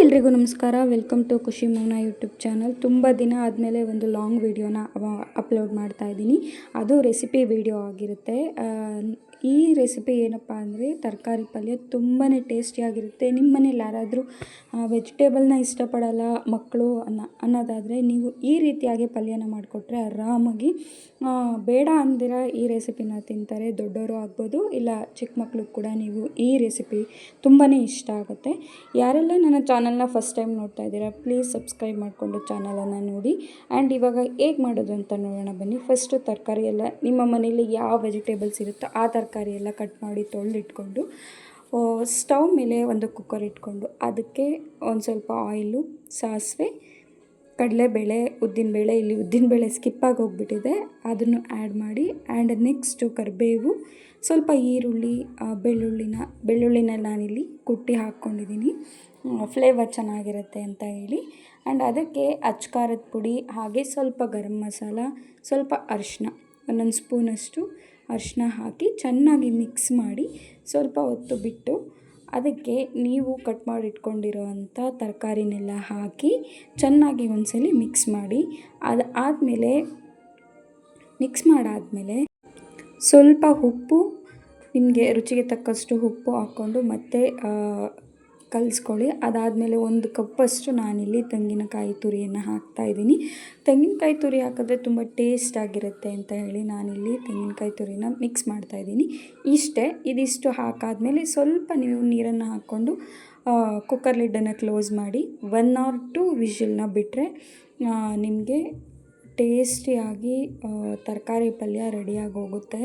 ಎಲ್ರಿಗೂ ನಮಸ್ಕಾರ. Welcome to ಖುಷಿ ಮೌನ ಯೂಟ್ಯೂಬ್ ಚಾನಲ್ ತುಂಬ ದಿನ ಆದಮೇಲೆ ಒಂದು ಲಾಂಗ್ ವೀಡಿಯೋನ ಅಪ್ಲೋಡ್ ಮಾಡ್ತಾ ಇದ್ದೀನಿ. ಅದು ರೆಸಿಪಿ ವಿಡಿಯೋ ಆಗಿರುತ್ತೆ. ಈ ರೆಸಿಪಿ ಏನಪ್ಪ ಅಂದರೆ ತರಕಾರಿ ಪಲ್ಯ ತುಂಬಾ ಟೇಸ್ಟಿಯಾಗಿರುತ್ತೆ ನಿಮ್ಮ ಮನೇಲಿ ಯಾರಾದರೂ ವೆಜಿಟೇಬಲ್ನ ಇಷ್ಟಪಡಲ್ಲ ಮಕ್ಕಳು ಅನ್ನೋ, ಅನ್ನೋದಾದರೆ ನೀವು ಈ ರೀತಿಯಾಗಿ ಪಲ್ಯನ ಮಾಡಿಕೊಟ್ರೆ ಆರಾಮಾಗಿ ಬೇಡ ಅಂದಿರ ಈ ರೆಸಿಪಿನ ತಿಂತಾರೆ. ದೊಡ್ಡವರು ಆಗ್ಬೋದು, ಇಲ್ಲ ಚಿಕ್ಕ ಮಕ್ಕಳು ಕೂಡ ನೀವು ಈ ರೆಸಿಪಿ ತುಂಬಾ ಇಷ್ಟ ಆಗುತ್ತೆ. ಯಾರೆಲ್ಲ ನನ್ನ ಚಾನಲ್ನ ಫಸ್ಟ್ ಟೈಮ್ ನೋಡ್ತಾ ಇದ್ದೀರಾ ಪ್ಲೀಸ್ ಸಬ್ಸ್ಕ್ರೈಬ್ ಮಾಡಿಕೊಂಡು ಚಾನಲನ್ನು ನೋಡಿ. ಆ್ಯಂಡ್ ಇವಾಗ ಹೇಗೆ ಮಾಡೋದು ಅಂತ ನೋಡೋಣ ಬನ್ನಿ. ಫಸ್ಟು ತರಕಾರಿ ಎಲ್ಲ ನಿಮ್ಮ ಮನೇಲಿ ಯಾವ ವೆಜಿಟೇಬಲ್ಸ್ ಇರುತ್ತೋ ಆ ತರಕಾರಿ ಎಲ್ಲ ಕಟ್ ಮಾಡಿ ತೊಳೆದಿಟ್ಕೊಂಡು ಸ್ಟವ್ ಮೇಲೆ ಒಂದು ಕುಕ್ಕರ್ ಇಟ್ಕೊಂಡು, ಅದಕ್ಕೆ ಒಂದು ಸ್ವಲ್ಪ ಆಯಿಲು, ಸಾಸಿವೆ, ಕಡಲೆಬೇಳೆ, ಉದ್ದಿನಬೇಳೆ, ಇಲ್ಲಿ ಉದ್ದಿನಬೇಳೆ ಸ್ಕಿಪ್ಪಾಗಿ ಹೋಗ್ಬಿಟ್ಟಿದೆ, ಅದನ್ನು ಆ್ಯಡ್ ಮಾಡಿ ಆ್ಯಂಡ್ ನೆಕ್ಸ್ಟು ಕರಿಬೇವು, ಸ್ವಲ್ಪ ಈರುಳ್ಳಿ ಬೆಳ್ಳುಳ್ಳಿನ ಬೆಳ್ಳುಳ್ಳಿನ ನಾನಿಲ್ಲಿ ಕುಟ್ಟಿ ಹಾಕ್ಕೊಂಡಿದ್ದೀನಿ ಫ್ಲೇವರ್ ಚೆನ್ನಾಗಿರುತ್ತೆ ಅಂತ ಹೇಳಿ ಆ್ಯಂಡ್ ಅದಕ್ಕೆ ಅಚ್ಕಾರದ ಪುಡಿ, ಹಾಗೆ ಸ್ವಲ್ಪ ಗರಂ ಮಸಾಲ, ಸ್ವಲ್ಪ ಅರಿಶಿನ. ಒಂದೊಂದು ಸ್ಪೂನಷ್ಟು ಅರಿಶಿನ ಹಾಕಿ ಚೆನ್ನಾಗಿ ಮಿಕ್ಸ್ ಮಾಡಿ ಸ್ವಲ್ಪ ಹೊತ್ತು ಬಿಟ್ಟು ಅದಕ್ಕೆ ನೀವು ಕಟ್ ಮಾಡಿ ಇಟ್ಕೊಂಡಿರೋವಂಥ ತರಕಾರಿನೆಲ್ಲ ಹಾಕಿ ಚೆನ್ನಾಗಿ ಒಂದ್ಸಲಿ ಮಿಕ್ಸ್ ಮಾಡಿ. ಅದು ಆದಮೇಲೆ ಮಿಕ್ಸ್ ಮಾಡಾದಮೇಲೆ ಸ್ವಲ್ಪ ಉಪ್ಪು, ನಿಮಗೆ ರುಚಿಗೆ ತಕ್ಕಷ್ಟು ಉಪ್ಪು ಹಾಕ್ಕೊಂಡು ಮತ್ತೆ ಕಲಿಸ್ಕೊಳ್ಳಿ. ಅದಾದಮೇಲೆ ಒಂದು ಕಪ್ಪಷ್ಟು ನಾನಿಲ್ಲಿ ತೆಂಗಿನಕಾಯಿ ತುರಿಯನ್ನು ಹಾಕ್ತಾಯಿದ್ದೀನಿ ತೆಂಗಿನಕಾಯಿ ತುರಿ ಹಾಕಿದ್ರೆ ತುಂಬ ಟೇಸ್ಟ್ ಆಗಿರುತ್ತೆ ಅಂತ ಹೇಳಿ ನಾನಿಲ್ಲಿ ತೆಂಗಿನಕಾಯಿ ತುರಿನ ಮಿಕ್ಸ್ ಮಾಡ್ತಾಯಿದ್ದೀನಿ ಇಷ್ಟೇ, ಇದಿಷ್ಟು ಹಾಕಾದಮೇಲೆ ಸ್ವಲ್ಪ ನೀವು ನೀರನ್ನು ಹಾಕ್ಕೊಂಡು ಕುಕ್ಕರ್ ಲಿಡ್ಡನ್ನು ಕ್ಲೋಸ್ ಮಾಡಿ, ಒನ್ ಆರ್ ಟು ವಿಷಲ್ನ ಬಿಟ್ಟರೆ ನಿಮಗೆ ಟೇಸ್ಟಿಯಾಗಿ ತರಕಾರಿ ಪಲ್ಯ ರೆಡಿಯಾಗಿ ಹೋಗುತ್ತೆ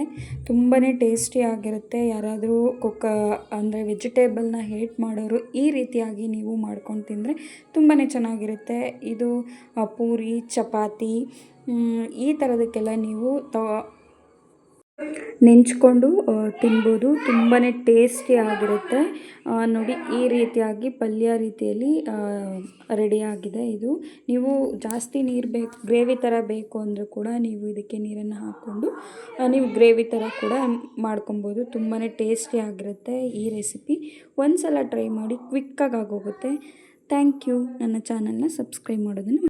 ತುಂಬಾ ಟೇಸ್ಟಿಯಾಗಿರುತ್ತೆ. ಯಾರಾದರೂ ಕುಕ್ಕ, ಅಂದರೆ ವೆಜಿಟೇಬಲ್ನ ಹೇಟ್ ಮಾಡೋರು ಈ ರೀತಿಯಾಗಿ ನೀವು ಮಾಡ್ಕೊಂಡು ತಿಂದರೆ ತುಂಬಾ ಚೆನ್ನಾಗಿರುತ್ತೆ. ಇದು ಪೂರಿ, ಚಪಾತಿ ಈ ಥರದಕ್ಕೆಲ್ಲ ನೀವು ತ ನೆಂಚ್ಕೊಂಡು ತಿನ್ಬೋದು. ತುಂಬಾ ಟೇಸ್ಟಿಯಾಗಿರುತ್ತೆ ನೋಡಿ, ಈ ರೀತಿಯಾಗಿ ಪಲ್ಯ ರೀತಿಯಲ್ಲಿ ರೆಡಿಯಾಗಿದೆ ಇದು. ನೀವು ಜಾಸ್ತಿ ನೀರು ಬೇಕು ಗ್ರೇವಿ ಥರ ಬೇಕು ಅಂದರೂ ಕೂಡ ನೀವು ಇದಕ್ಕೆ ನೀರನ್ನು ಹಾಕ್ಕೊಂಡು ನೀವು ಗ್ರೇವಿ ಥರ ಕೂಡ ಮಾಡ್ಕೊಬೋದು. ತುಂಬಾ ಟೇಸ್ಟಿಯಾಗಿರುತ್ತೆ ಈ ರೆಸಿಪಿ ಒಂದು ಸಲ ಟ್ರೈ ಮಾಡಿ ಕ್ವಿಕ್ಕಾಗಿ ಆಗೋಗುತ್ತೆ. ಥ್ಯಾಂಕ್ ಯು ನನ್ನ ಚಾನಲ್ನ ಸಬ್ಸ್ಕ್ರೈಬ್ ಮಾಡೋದನ್ನು